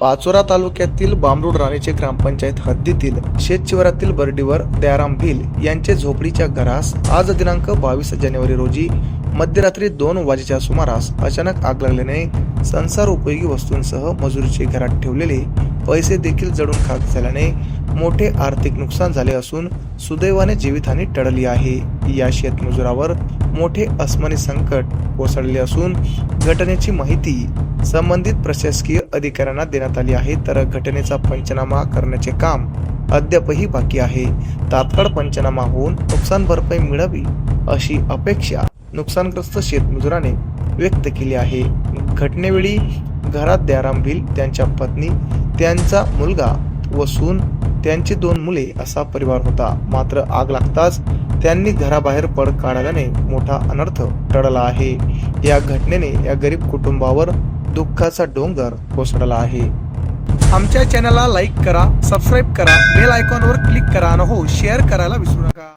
पाचोरा तालुक्यातील बामरुड राणेचे ग्रामपंचायत हद्दीतील शेतशिवारातील बर्डीवर दयाराम भिल यांचे झोपडीच्या घरास आज दिनांक बावीस जानेवारी रोजी मध्यरात्री दोन वाजेच्या सुमारास अचानक आग लागल्याने संसार उपयोगी वस्तूंसह मजुरीचे घरात ठेवलेले पैसे देखील जडून खाक झाल्याने मोठे आर्थिक नुकसान झाले असून सुदैवाने जीवितहानी टळली आहे. या शेतमजुरावर मोठे अस्मानी संकट कोसळले असून घटनेची माहिती संबंधित प्रशासकीय अधिकाऱ्यांना देण्यात आली आहे. तर घटनेचा पंचनामा करण्याचे काम अद्यापही बाकी आहे. तात्काळ पंचनामा होऊन नुकसान भरपाई मिळावी अशी अपेक्षा नुकसानग्रस्त शेतमजुराने व्यक्त केली आहे. घटनेवेळी घरात दयाराम भिल त्यांच्या पत्नी त्यांचा मुलगा व सून त्यांची दोन मुले असा परिवार होता. मात्र आग लागताच त्यांनी घराबाहेर पळ काढल्याने मोठा अनर्थ टळला आहे. या घटनेने या गरीब कुटुंबावर दुःखाचा डोंगर कोसळला आहे. आमच्या चॅनलला लाईक करा सबस्क्राईब करा बेल आयकॉनवर क्लिक करा आणि हो शेअर करायला विसरू नका.